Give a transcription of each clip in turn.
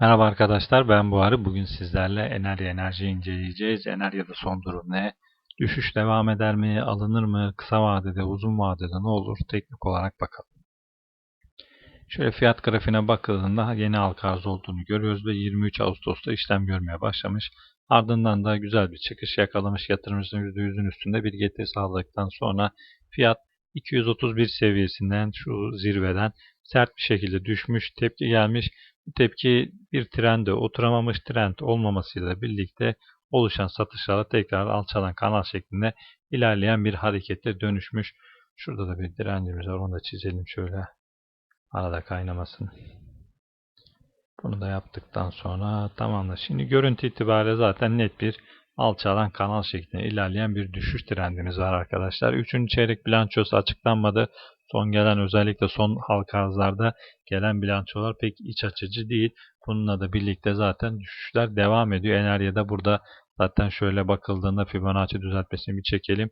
Merhaba arkadaşlar ben Buharı. Bugün sizlerle Enerji Enerji inceleyeceğiz. Enerjide son durum ne? Düşüş devam eder mi? Alınır mı? Kısa vadede, uzun vadede ne olur? Teknik olarak bakalım. Şöyle fiyat grafiğine bakıldığında yeni halka arz olduğunu görüyoruz ve 23 Ağustos'ta işlem görmeye başlamış. Ardından da güzel bir çıkış yakalamış yatırımcının %100'ün üstünde bir getiri sağladıktan sonra fiyat 231 seviyesinden şu zirveden sert bir şekilde düşmüş, tepki gelmiş. Tepki bir trende oturamamış trend olmamasıyla birlikte oluşan satışlarla tekrar alçalan kanal şeklinde ilerleyen bir harekete dönüşmüş. Şurada da bir direncimiz var. Onu da çizelim şöyle. Arada kaynamasın. Bunu da yaptıktan sonra tamamdır. Şimdi görüntü itibariyle zaten net bir alçalan kanal şeklinde ilerleyen bir düşüş trendimiz var arkadaşlar. Üçüncü çeyrek bilançosu açıklanmadı. Son gelen özellikle son halka arzlarda gelen bilançolar pek iç açıcı değil. Bununla da birlikte zaten düşüşler devam ediyor. Enerji'de burada zaten şöyle bakıldığında Fibonacci düzeltmesini bir çekelim.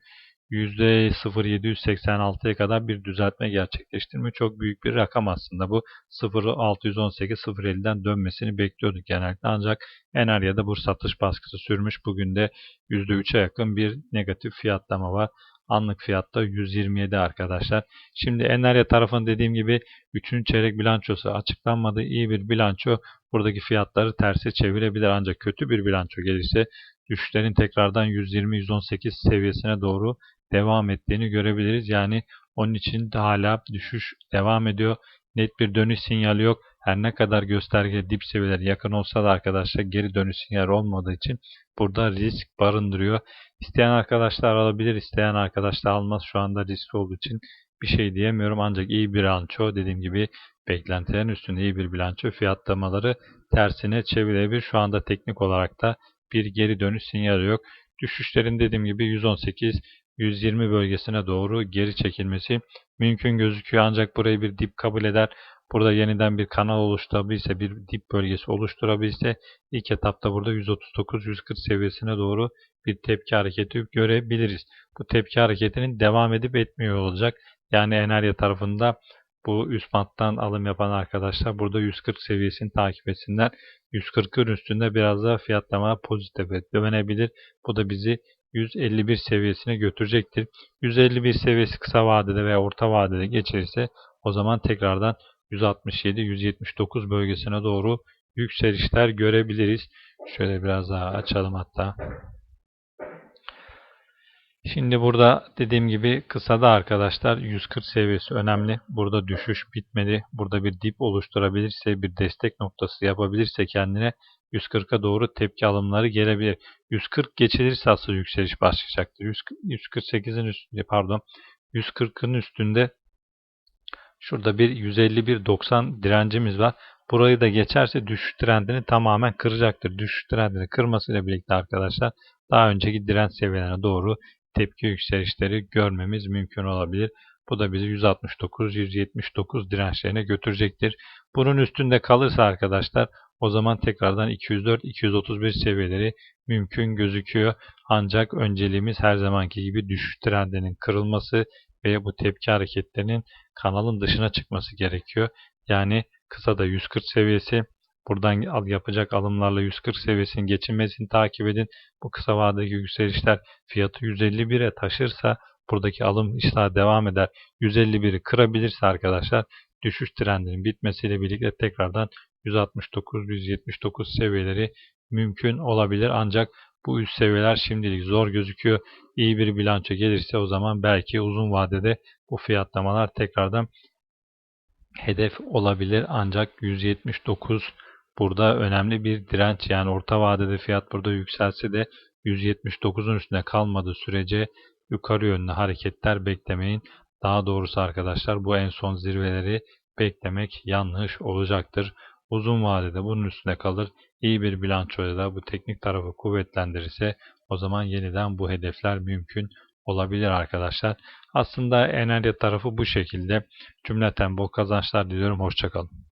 %0.786'ya kadar bir düzeltme gerçekleştirme çok büyük bir rakam aslında. Bu 0.618-0.50'den dönmesini bekliyorduk genellikle. Ancak Enerji'de bu satış baskısı sürmüş. Bugün de %3'e yakın bir negatif fiyatlama var. Anlık fiyatta 127 arkadaşlar. Şimdi Enerya tarafın dediğim gibi 3. çeyrek bilançosu açıklanmadı. İyi bir bilanço buradaki fiyatları terse çevirebilir. Ancak kötü bir bilanço gelirse düşüşlerin tekrardan 120-118 seviyesine doğru devam ettiğini görebiliriz. Yani onun için de hala düşüş devam ediyor. Net bir dönüş sinyali yok. Her ne kadar gösterge dip seviyeleri yakın olsa da arkadaşlar geri dönüş sinyali olmadığı için burada risk barındırıyor. İsteyen arkadaşlar alabilir, isteyen arkadaşlar almaz. Şu anda risk olduğu için bir şey diyemiyorum. Ancak iyi bir bilanço dediğim gibi beklentilerin üstünde iyi bir bilanço fiyatlamaları tersine çevirebilir. Şu anda teknik olarak da bir geri dönüş sinyali yok. Düşüşlerin dediğim gibi 118 120 bölgesine doğru geri çekilmesi mümkün gözüküyor. Ancak burayı bir dip kabul eder. Burada yeniden bir kanal oluşturabilse, bir dip bölgesi oluşturabilse ilk etapta burada 139-140 seviyesine doğru bir tepki hareketi görebiliriz. Bu tepki hareketinin devam edip etmiyor olacak. Yani Enerya tarafında bu üst banttan alım yapan arkadaşlar burada 140 seviyesini takip etsinler. 140'ın üstünde biraz daha fiyatlama pozitif dönebilir. Bu da bizi 151 seviyesine götürecektir. 151 seviyesi kısa vadede veya orta vadede geçerse o zaman tekrardan 167-179 bölgesine doğru yükselişler görebiliriz. Şöyle biraz daha açalım hatta. Şimdi burada dediğim gibi kısada arkadaşlar 140 seviyesi önemli. Burada düşüş bitmedi. Burada bir dip oluşturabilirse, bir destek noktası yapabilirse kendine 140'a doğru tepki alımları gelebilir. 140 geçilirse asıl yükseliş başlayacaktır. 148'in üstünde pardon 140'ın üstünde şurada bir 151.90 direncimiz var. Burayı da geçerse düşüş trendini tamamen kıracaktır. Düşüş trendini kırmasıyla birlikte arkadaşlar daha önceki direnç seviyelerine doğru tepki yükselişleri görmemiz mümkün olabilir. Bu da bizi 169-179 dirençlerine götürecektir. Bunun üstünde kalırsa arkadaşlar o zaman tekrardan 204-231 seviyeleri mümkün gözüküyor. Ancak önceliğimiz her zamanki gibi düşüş trendinin kırılması ve bu tepki hareketlerinin kanalın dışına çıkması gerekiyor. Yani kısa da 140 seviyesi Buradan yapacak alımlarla 140 seviyesinin geçinmesini takip edin. Bu kısa vadedeki yükselişler fiyatı 151'e taşırsa buradaki alım işler devam eder. 151'i kırabilirse arkadaşlar düşüş trendinin bitmesiyle birlikte tekrardan 169-179 seviyeleri mümkün olabilir. Ancak bu üst seviyeler şimdilik zor gözüküyor. İyi bir bilanço gelirse o zaman belki uzun vadede bu fiyatlamalar tekrardan hedef olabilir. Ancak 179 burada önemli bir direnç yani orta vadede fiyat burada yükselse de 179'un üstünde kalmadığı sürece yukarı yönlü hareketler beklemeyin. Daha doğrusu arkadaşlar bu en son zirveleri beklemek yanlış olacaktır. Uzun vadede bunun üstüne kalır. İyi bir bilançoyla da bu teknik tarafı kuvvetlendirirse o zaman yeniden bu hedefler mümkün olabilir arkadaşlar. Aslında enerji tarafı bu şekilde. Cümleten bol kazançlar diliyorum. Hoşçakalın.